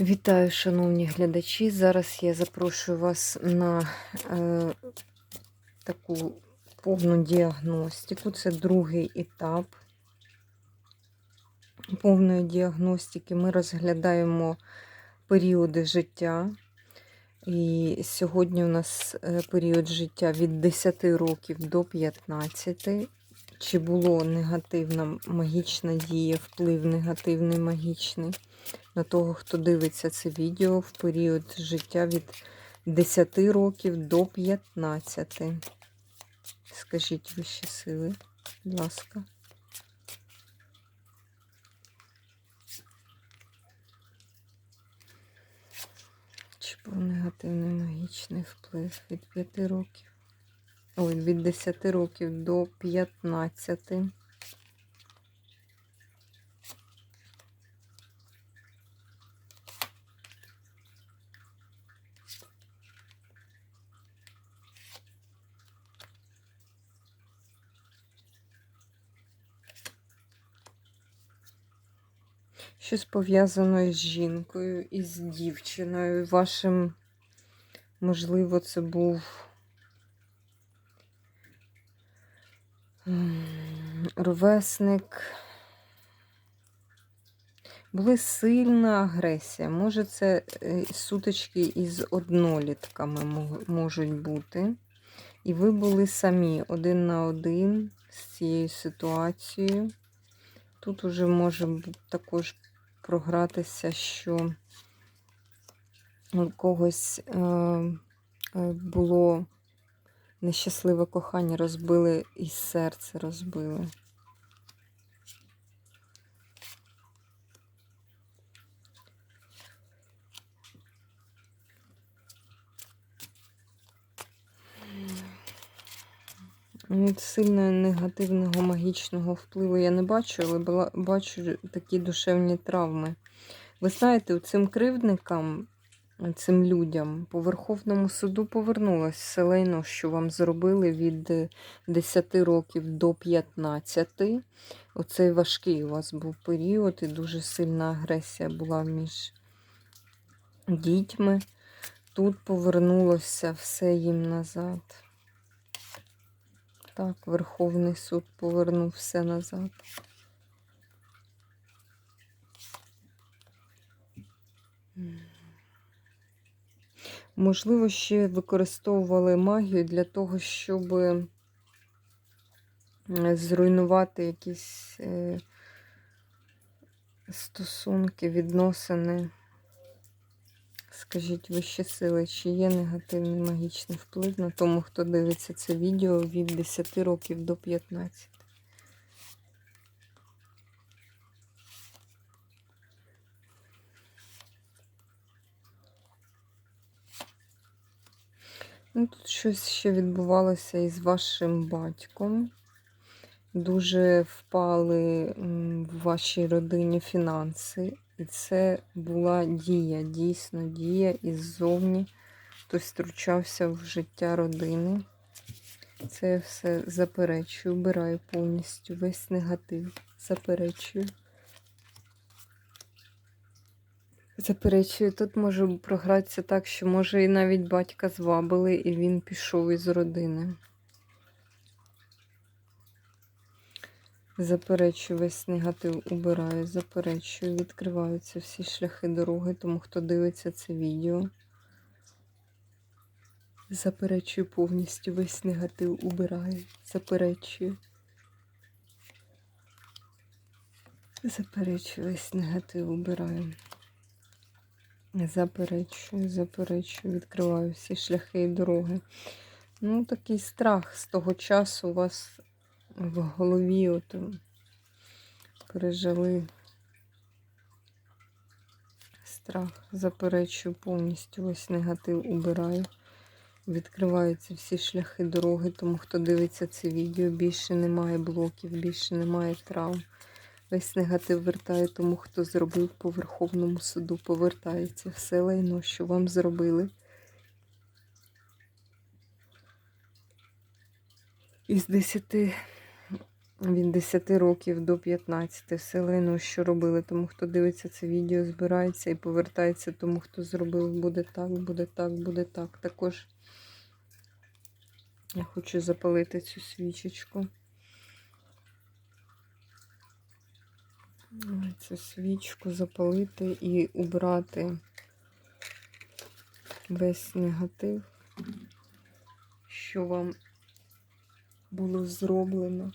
Вітаю, шановні глядачі. Зараз я запрошую вас на е, таку повну діагностику. Це другий етап повної діагностики. Ми розглядаємо періоди життя. І сьогодні у нас е, період життя від 10 років до 15. Чи було негативна магічна дія, вплив негативний магічний на того, хто дивиться це відео в період життя від 10 років до 15. Скажіть вищі сили, будь ласка. Чи був негативний магічний вплив від 5 років? Ой, від 10 років до 15. Щось пов'язано із жінкою, із дівчиною. Вашим, можливо, це був ровесник. Були сильна агресія. Може, це е, сутички із однолітками можуть бути. І ви були самі один на один з цією ситуацією. Тут уже може також програтися, що у когось е, е, було нещасливе кохання, розбили і серце розбили. Сильно негативного магічного впливу я не бачу, але бачу такі душевні травми. Ви знаєте, цим кривдникам, цим людям по Верховному суду повернулось все лайно, що вам зробили від е, 10 років до 15. Оцей важкий у вас був період, і дуже сильна агресія була між дітьми. Тут повернулося все їм назад. Так, Верховний суд повернув все назад. Можливо, ще використовували магію для того, щоб е, зруйнувати якісь е, стосунки, відносини. Скажіть вищі сили, чи є негативний магічний вплив на тому, хто дивиться це відео від 10 років до 15? Ну, тут щось ще відбувалося із вашим батьком. Дуже впали в вашій родині фінанси. І це була дія, дійсно дія іззовні. Хтось втручався в життя родини. Це я все заперечую, убираю повністю весь негатив. Заперечую. Заперечую, тут може програтися так, що може і навіть батька звабили, і він пішов із родини. Заперечую, весь негатив убираю, заперечую, відкриваються всі шляхи дороги, тому хто дивиться це відео. Заперечую повністю весь негатив убираю, заперечую. Заперечую, весь негатив убираю. Заперечую, заперечую, відкриваю всі шляхи і дороги. Ну, такий страх з того часу у вас в голові от пережили страх. Заперечую повністю весь негатив убираю. Відкриваються всі шляхи дороги, тому хто дивиться це відео, більше немає блоків, більше немає травм. Весь негатив вертає тому, хто зробив по Верховному суду, повертається все лайно, що вам зробили. Із десяти від 10 років до 15. Все що робили. Тому хто дивиться це відео, збирається і повертається тому, хто зробив, буде так, буде так, буде так. Також я хочу запалити цю свічечку. Цю свічку запалити і убрати весь негатив, що вам було зроблено.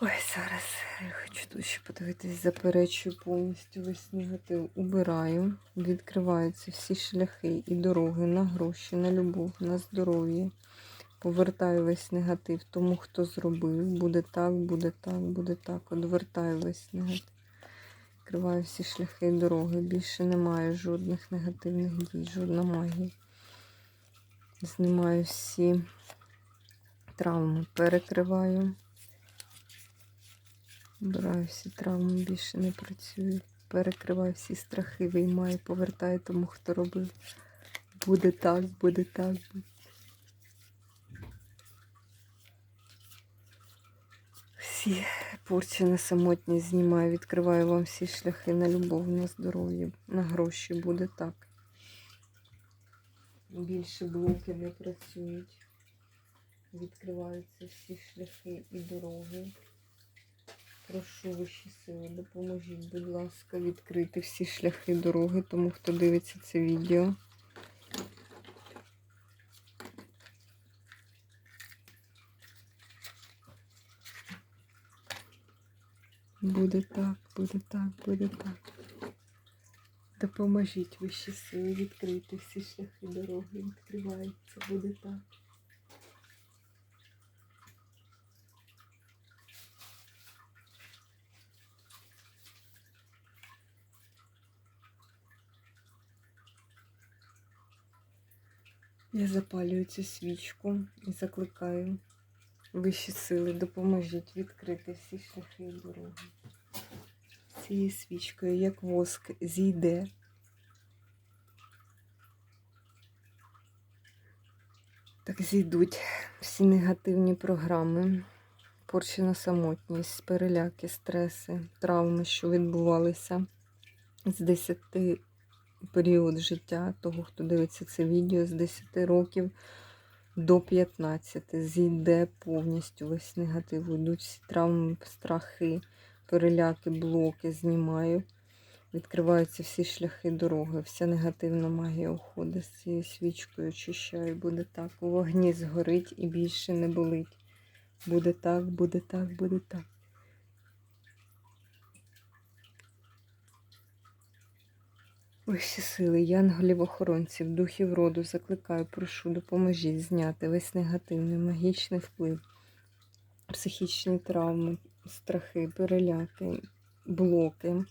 Ой, зараз я хочу тут подивитись, заперечую повністю весь негатив. Убираю, відкриваються всі шляхи і дороги на гроші, на любов, на здоров'я. Повертаю весь негатив тому, хто зробив. Буде так, буде так, буде так. Одвертаю весь негатив. Відкриваю всі шляхи і дороги. Більше немає жодних негативних дій, жодна магія. Знімаю всі травми, перекриваю. Убираю всі травми, більше не працюю. Перекриваю всі страхи, виймаю, повертаю тому, хто робив. Буде так, буде так. Всі порчі на самотність знімаю, відкриваю вам всі шляхи на любов, на здоров'я, на гроші. Буде так. Більше блоки не працюють. Відкриваються всі шляхи і дороги. Прошу вищі сили, допоможіть, будь ласка, відкрити всі шляхи дороги, тому хто дивиться це відео. Буде так, буде так, буде так. Допоможіть вищі сили відкрити всі шляхи дороги. Відкривається, буде так. Я запалюю цю свічку і закликаю вищі сили, допоможіть відкрити всі шляхи і дороги. Цією свічкою, як воск, зійде. Так зійдуть всі негативні програми, порчена самотність, переляки, стреси, травми, що відбувалися з 10 період життя того, хто дивиться це відео з 10 років до 15. Зійде повністю весь негатив. Йдуть всі травми, страхи, переляки, блоки знімаю. Відкриваються всі шляхи дороги, вся негативна магія уходить з цією свічкою, очищаю. Буде так. У вогні згорить і більше не болить. Буде так, буде так, буде так. Вищі сили, янголів охоронців, духів роду закликаю, прошу, допоможіть зняти весь негативний магічний вплив, психічні травми, страхи, переляки, блоки.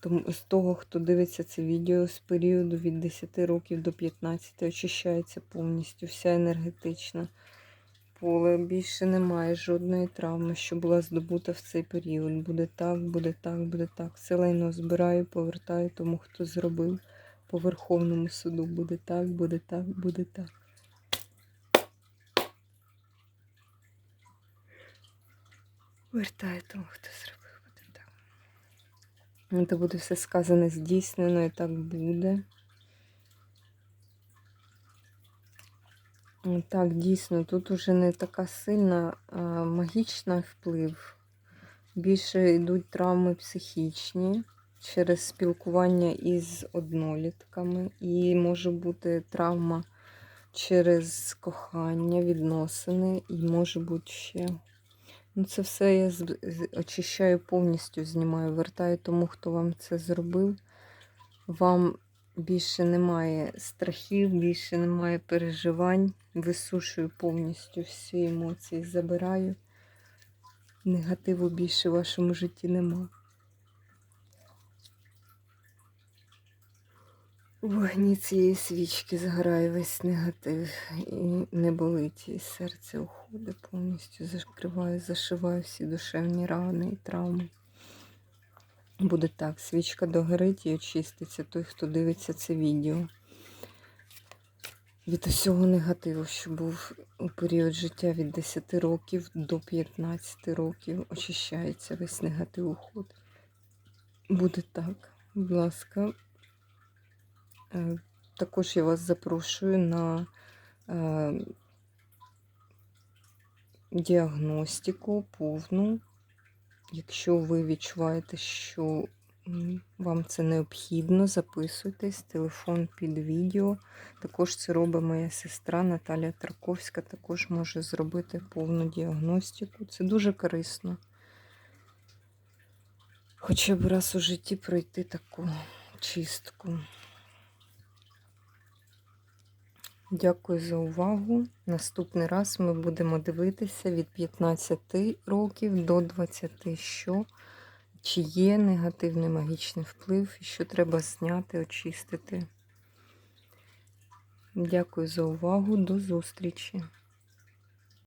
Тому з того, хто дивиться це відео з періоду від 10 років до 15, очищається повністю вся енергетична поле. Більше немає жодної травми, що була здобута в цей період. Буде так, буде так, буде так. Все лайно збираю, повертаю тому, хто зробив. По Верховному суду буде так, буде так, буде так. Вертаю тому, хто зробив, буде так. Це буде все сказане, здійснено, і так буде. Так, дійсно, тут уже не така сильна а, магічна вплив. Більше йдуть травми психічні через спілкування із однолітками. І може бути травма через кохання, відносини, і може бути ще. Ну, Це все я очищаю повністю, знімаю, вертаю тому, хто вам це зробив. Вам більше немає страхів, більше немає переживань. Висушую повністю всі емоції, забираю. Негативу більше в вашому житті нема. У вогні цієї свічки згорає весь негатив і не болить, і серце уходить повністю, закриваю, зашиваю всі душевні рани і травми. Буде так, свічка догорить і очиститься той, хто дивиться це відео. від усього негативу, що був у період життя від 10 років до 15 років. Очищається весь негатив уходить. Буде так, будь ласка. Е, Також я вас запрошую на е, діагностику повну. Якщо ви відчуваєте, що вам це необхідно, записуйтесь, телефон під відео. Також це робить моя сестра Наталя Тарковська, також може зробити повну діагностику. Це дуже корисно. Хоча б раз у житті пройти таку чистку. Дякую за увагу. Наступний раз ми будемо дивитися від 15 років до 20, що чи є негативний магічний вплив, і що треба зняти, очистити. Дякую за увагу. До зустрічі!